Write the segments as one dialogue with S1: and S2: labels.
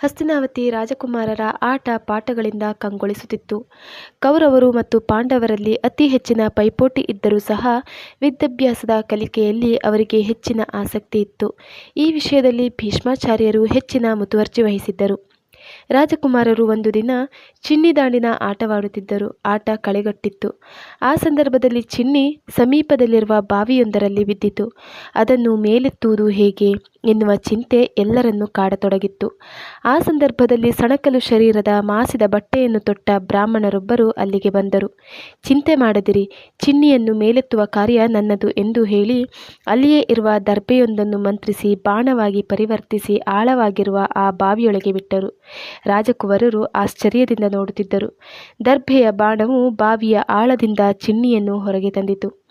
S1: ಹಸ್ತಿನಾವತಿ ರಾಜಕುಮಾರರ ಆಟ ಪಾಠಗಳಿಂದ ಕಂಗೊಳಿಸುತ್ತಿತ್ತು. ಕೌರವರು ಮತ್ತು ಪಾಂಡವರಲ್ಲಿ ಅತಿ ಹೆಚ್ಚಿನ ಪೈಪೋಟಿ ಇದ್ದರೂ ಸಹ ವಿದ್ಯಾಭ್ಯಾಸದ ಕಲಿಕೆಯಲ್ಲಿ ಅವರಿಗೆ ಹೆಚ್ಚಿನ ಆಸಕ್ತಿ ಇತ್ತು. ಈ ವಿಷಯದಲ್ಲಿ ಭೀಷ್ಮಾಚಾರ್ಯರು ಹೆಚ್ಚಿನ ಮುತುವರ್ಜಿ ವಹಿಸಿದ್ದರು. ರಾಜಕುಮಾರರು ಒಂದು ದಿನ ಚಿನ್ನಿದಾಂಡಿನ ಆಟವಾಡುತ್ತಿದ್ದರು. ಆಟ ಕಳೆಗಟ್ಟಿತ್ತು. ಆ ಸಂದರ್ಭದಲ್ಲಿ ಚಿನ್ನಿ ಸಮೀಪದಲ್ಲಿರುವ ಬಾವಿಯೊಂದರಲ್ಲಿ ಬಿದ್ದಿತು. ಅದನ್ನು ಮೇಲೆತ್ತುವುದು ಹೇಗೆ ಎನ್ನುವ ಚಿಂತೆ ಎಲ್ಲರನ್ನೂ ಕಾಡತೊಡಗಿತ್ತು. ಆ ಸಂದರ್ಭದಲ್ಲಿ ಸಣಕಲು ಶರೀರದ ಮಾಸಿದ ಬಟ್ಟೆಯನ್ನು ತೊಟ್ಟ ಬ್ರಾಹ್ಮಣರೊಬ್ಬರು ಅಲ್ಲಿಗೆ ಬಂದರು. ಚಿಂತೆ ಮಾಡದಿರಿ, ಚಿನ್ನಿಯನ್ನು ಮೇಲೆತ್ತುವ ಕಾರ್ಯ ನನ್ನದು ಎಂದು ಹೇಳಿ ಅಲ್ಲಿಯೇ ಇರುವ ದರ್ಬೆಯೊಂದನ್ನು ಮಂತ್ರಿಸಿ ಬಾಣವಾಗಿ ಪರಿವರ್ತಿಸಿ ಆಳವಾಗಿರುವ ಆ ಬಾವಿಯೊಳಗೆ ಬಿಟ್ಟರು. ರಾಜಕುವರರು ಆಶ್ಚರ್ಯದಿಂದ ನೋಡುತ್ತಿದ್ದರು. ದರ್ಭೆಯ ಬಾಣವು ಬಾವಿಯ ಆಳದಿಂದ ಚಿನ್ನಿಯನ್ನು ಹೊರಗೆ ತಂದಿತು.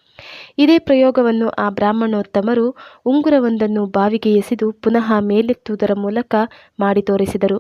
S1: ಇದೇ ಪ್ರಯೋಗವನ್ನು ಆ ಬ್ರಾಹ್ಮಣೋತ್ತಮರು ಉಂಗುರವೊಂದನ್ನು ಬಾವಿಗೆ ಎಸೆದು ಪುನಃ ಮೇಲೆತ್ತುವುದರ ಮೂಲಕ ಮಾಡಿ ತೋರಿಸಿದರು.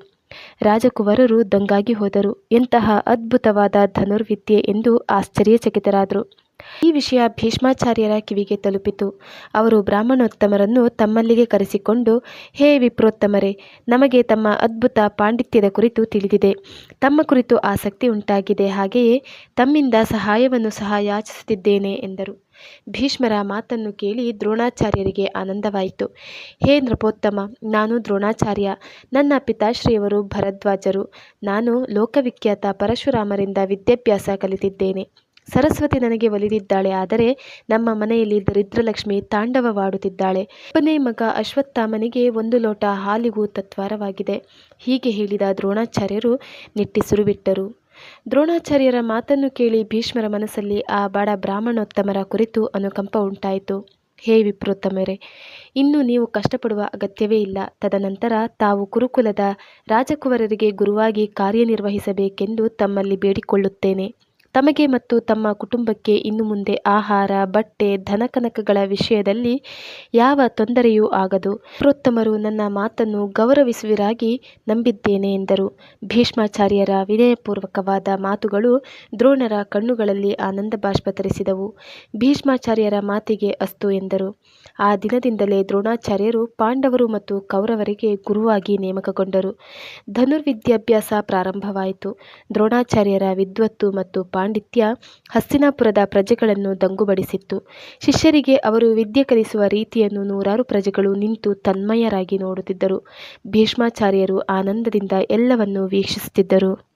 S1: ರಾಜಕುವರರು ದಂಗಾಗಿ ಹೋದರು. ಎಂತಹ ಅದ್ಭುತವಾದ ಧನುರ್ವಿದ್ಯೆ ಎಂದು ಆಶ್ಚರ್ಯಚಕಿತರಾದರು. ಈ ವಿಷಯ ಭೀಷ್ಮಾಚಾರ್ಯರ ಕಿವಿಗೆ ತಲುಪಿತು. ಅವರು ಬ್ರಾಹ್ಮಣೋತ್ತಮರನ್ನು ತಮ್ಮಲ್ಲಿಗೆ ಕರೆಸಿಕೊಂಡು, ಹೇ ವಿಪ್ರೋತ್ತಮರೇ, ನಮಗೆ ತಮ್ಮ ಅದ್ಭುತ ಪಾಂಡಿತ್ಯದ ಕುರಿತು ತಿಳಿದಿದೆ. ತಮ್ಮ ಕುರಿತು ಆಸಕ್ತಿ ಉಂಟಾಗಿದೆ. ಹಾಗೆಯೇ ತಮ್ಮಿಂದ ಸಹಾಯವನ್ನು ಸಹ ಯಾಚಿಸುತ್ತಿದ್ದೇನೆ ಎಂದರು. ಭೀಷ್ಮರ ಮಾತನ್ನು ಕೇಳಿ ದ್ರೋಣಾಚಾರ್ಯರಿಗೆ ಆನಂದವಾಯಿತು. ಹೇ ನೃಪೋತ್ತಮ, ನಾನು ದ್ರೋಣಾಚಾರ್ಯ. ನನ್ನ ಪಿತಾಶ್ರೀಯವರು ಭರದ್ವಾಜರು. ನಾನು ಲೋಕವಿಖ್ಯಾತ ಪರಶುರಾಮರಿಂದ ವಿದ್ಯಾಭ್ಯಾಸ ಕಲಿತಿದ್ದೇನೆ. ಸರಸ್ವತಿ ನನಗೆ ಒಲಿದಿದ್ದಾಳೆ. ಆದರೆ ನಮ್ಮ ಮನೆಯಲ್ಲಿ ದರಿದ್ರಲಕ್ಷ್ಮಿ ತಾಂಡವವಾಡುತ್ತಿದ್ದಾಳೆ. ಒಬ್ಬನೇ ಮಗ ಅಶ್ವತ್ಥಾಮನಿಗೆ ಒಂದು ಲೋಟ ಹಾಲಿಗೂ ತತ್ವಾರವಾಗಿದೆ. ಹೀಗೆ ಹೇಳಿದ ದ್ರೋಣಾಚಾರ್ಯರು ನಿಟ್ಟಿಸಿರುಬಿಟ್ಟರು ದ್ರೋಣಾಚಾರ್ಯರ ಮಾತನ್ನು ಕೇಳಿ ಭೀಷ್ಮರ ಮನಸ್ಸಲ್ಲಿ ಆ ಬಡ ಬ್ರಾಹ್ಮಣೋತ್ತಮರ ಕುರಿತು ಅನುಕಂಪ ಉಂಟಾಯಿತು. ಹೇ ವಿಪ್ರೋತ್ತಮರೇ, ಇನ್ನು ನೀವು ಕಷ್ಟಪಡುವ ಅಗತ್ಯವೇ ಇಲ್ಲ. ತದನಂತರ ತಾವು ಕುರುಕುಲದ ರಾಜಕುವರರಿಗೆ ಗುರುವಾಗಿ ಕಾರ್ಯನಿರ್ವಹಿಸಬೇಕೆಂದು ತಮ್ಮಲ್ಲಿ ಬೇಡಿಕೊಳ್ಳುತ್ತೇನೆ. ತಮಗೆ ಮತ್ತು ತಮ್ಮ ಕುಟುಂಬಕ್ಕೆ ಇನ್ನು ಮುಂದೆ ಆಹಾರ, ಬಟ್ಟೆ, ಧನಕನಕಗಳ ವಿಷಯದಲ್ಲಿ ಯಾವ ತೊಂದರೆಯೂ ಆಗದು. ಪುರೋತ್ತಮರು ನನ್ನ ಮಾತನ್ನು ಗೌರವಿಸುವಿರಾಗಿ ನಂಬಿದ್ದೇನೆ ಎಂದರು. ಭೀಷ್ಮಾಚಾರ್ಯರ ವಿನಯಪೂರ್ವಕವಾದ ಮಾತುಗಳು ದ್ರೋಣರ ಕಣ್ಣುಗಳಲ್ಲಿ ಆನಂದಬಾಷ್ಪ ತರಿಸಿದವು. ಭೀಷ್ಮಾಚಾರ್ಯರ ಮಾತಿಗೆ ಅಸ್ತು ಎಂದರು. ಆ ದಿನದಿಂದಲೇ ದ್ರೋಣಾಚಾರ್ಯರು ಪಾಂಡವರು ಮತ್ತು ಕೌರವರಿಗೆ ಗುರುವಾಗಿ ನೇಮಕಗೊಂಡರು. ಧನುರ್ವಿದ್ಯಾಭ್ಯಾಸ ಪ್ರಾರಂಭವಾಯಿತು. ದ್ರೋಣಾಚಾರ್ಯರ ವಿದ್ವತ್ತು ಮತ್ತು ಪಾಂಡಿತ್ಯ ಹಸ್ತಿನಾಪುರದ ಪ್ರಜೆಗಳನ್ನು ದಂಗುಬಡಿಸಿತ್ತು. ಶಿಷ್ಯರಿಗೆ ಅವರು ವಿದ್ಯೆ ಕಲಿಸುವ ರೀತಿಯನ್ನು ನೂರಾರು ಪ್ರಜೆಗಳು ನಿಂತು ತನ್ಮಯರಾಗಿ ನೋಡುತ್ತಿದ್ದರು. ಭೀಷ್ಮಾಚಾರ್ಯರು ಆನಂದದಿಂದ ಎಲ್ಲವನ್ನೂ ವೀಕ್ಷಿಸುತ್ತಿದ್ದರು.